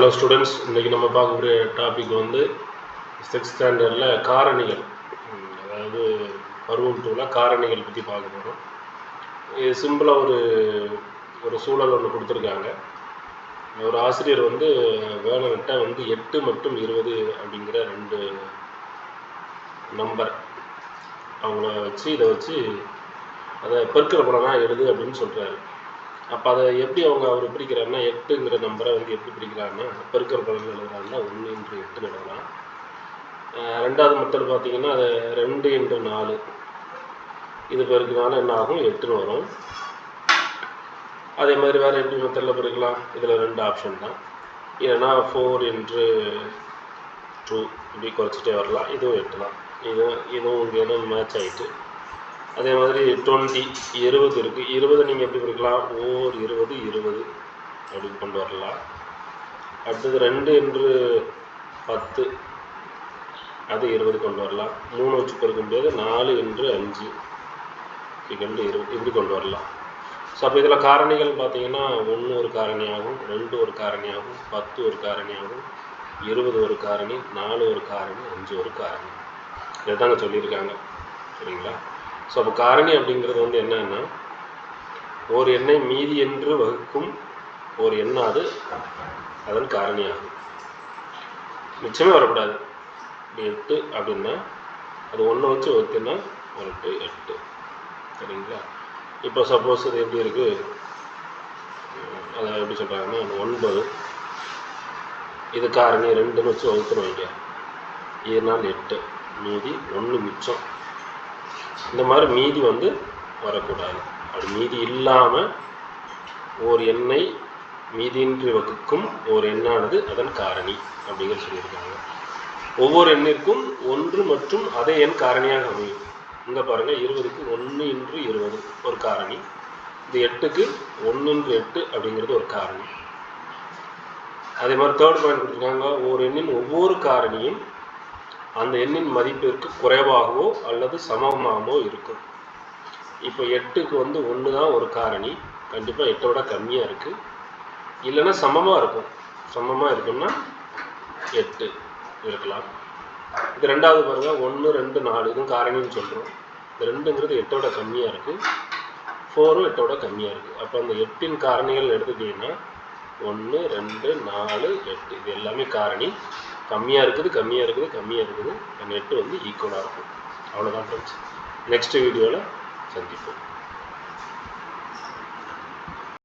Hello students இன்றைக்கி நம்ம பார்க்கக்கூடிய டாபிக் வந்து சிக்ஸ்த் ஸ்டாண்டர்டில் காரணிகள். அதாவது பருவம் டூவில் காரணிகள் பற்றி பார்க்க போகிறோம் இது சிம்பிளாக ஒரு ஒரு சூழல் ஒன்று கொடுத்துருக்காங்க. ஒரு ஆசிரியர் வந்து வேணும்கிட்ட வந்து எட்டு மற்றும் இருபது அப்படிங்கிற ரெண்டு நம்பர் அவங்கள வச்சு இதை வச்சு அதை பெருக்கிற பலனா எழுது அப்படின்னு சொல்கிறாரு அப்போ அதை எப்படி அவங்க அவர் பிரிக்கிறாருன்னா எட்டுங்கிற நம்பரை வந்து எப்படி பிரிக்கிறாருன்னா பெருக்கிற பலன் எழுதுறாருன்னா ஒன்று என்று எட்டு எழுதலாம் ரெண்டாவது மெத்தட் பார்த்தீங்கன்னா அது ரெண்டு இன்று நாலு. இது பெருக்கினால என்ன ஆகும்? எட்டுன்னு வரும். அதே மாதிரி வேறு எப்படி மெத்தடில் பெருக்கலாம்? இதில் ரெண்டு ஆப்ஷன் தான். இல்லைன்னா ஃபோர் இன்று டூ இப்படி குறைச்சிட்டே வரலாம். இதுவும் எட்டு தான் இது இதுவும் இங்கே மேட்ச் ஆகிட்டு அதே மாதிரி டுவெண்ட்டி இருபது இருக்குது இருபது நீங்கள் எப்படி கொடுக்கலாம் ஓர் இருபது இருபது. அப்படின்னு கொண்டு வரலாம். அடுத்தது ரெண்டு என்று பத்து. அது இருபது கொண்டு வரலாம். மூணு வச்சு பெருக்க முடியாது நாலு என்று அஞ்சு. ரெண்டு இருபது இப்படி கொண்டு வரலாம். ஸோ அப்போ இதில் காரணிகள் பார்த்தீங்கன்னா ஒன்று ஒரு காரணியாகும் ரெண்டு ஒரு காரணியாகும் பத்து ஒரு காரணியாகும் இருபது ஒரு காரணி நாலு ஒரு காரணி அஞ்சு ஒரு காரணி. இதை தாங்க சொல்லியிருக்காங்க. சரிங்களா? ஸோ அப்போ காரணி அப்படிங்கிறது வந்து என்னன்னா ஒரு எண்ணை மீதி என்று வகுக்கும் ஒரு எண்ணம் அது அதன் காரணியாகும். மிச்சமே வரக்கூடாது. இப்படி எட்டு அப்படின்னா அது ஒன்று வச்சு வகுத்துன்னா ஒரு எட்டு எட்டு. சரிங்களா? இப்போ சப்போஸ் இது எப்படி இருக்குது அதை எப்படி சொல்கிறாங்கன்னா ஒன்பது இது காரணி ரெண்டுன்னு வச்சு வகுத்துன்னு வைங்க. இதனால் எட்டு மீதி ஒன்று மிச்சம். இந்த மாதிரி மீதி வந்து வரக்கூடாது. அப்படி மீதி இல்லாமல் ஓர் எண்ணை மீதியின்றி வகுக்கும் ஓர் எண்ணானது அதன் காரணி அப்படிங்கிற சொல்லியிருக்காங்க. ஒவ்வொரு எண்ணிற்கும் ஒன்று மற்றும் அதே எண் காரணியாக அமையும். இங்கே பாருங்கள் இருபதுக்கு ஒன்று இன்று இருபது ஒரு காரணி. இது எட்டுக்கு ஒன்று இன்று எட்டு அப்படிங்கிறது ஒரு காரணி. அதே மாதிரி தேர்ட் பாயிண்ட் கொடுத்துருக்காங்க. ஒரு எண்ணின் ஒவ்வொரு காரணியும் அந்த எண்ணின் மதிப்பிற்கு குறைவாகவோ அல்லது சமமாகவோ இருக்கும். இப்போ எட்டுக்கு வந்து ஒன்று தான் ஒரு காரணி. கண்டிப்பாக எட்டை விட கம்மியாக இருக்குது இல்லைன்னா சமமாக இருக்கும். சமமாக இருக்குன்னா எட்டு இருக்கலாம். இது ரெண்டாவது பாருங்கள் ஒன்று ரெண்டு நாலு. இதுவும் காரணின்னு சொல்கிறோம் இந்த ரெண்டுங்கிறது எட்டை விட கம்மியாக இருக்குது ஃபோரும் எட்டை விட கம்மியாக இருக்குது அப்போ அந்த எட்டின் காரணிகள் எடுத்துக்கிட்டிங்கன்னா ஒன்று ரெண்டு நாலு எட்டு. இது எல்லாமே காரணி. கம்மியாக இருக்குது கம்மியாக இருக்குது கம்மியாக இருக்குது. அந்த வந்து ஈக்குவலாக இருக்கும். அவ்வளோதான் ஃப்ரெண்ட்ஸ் நெக்ஸ்ட் வீடியோவில் சந்திப்போம்.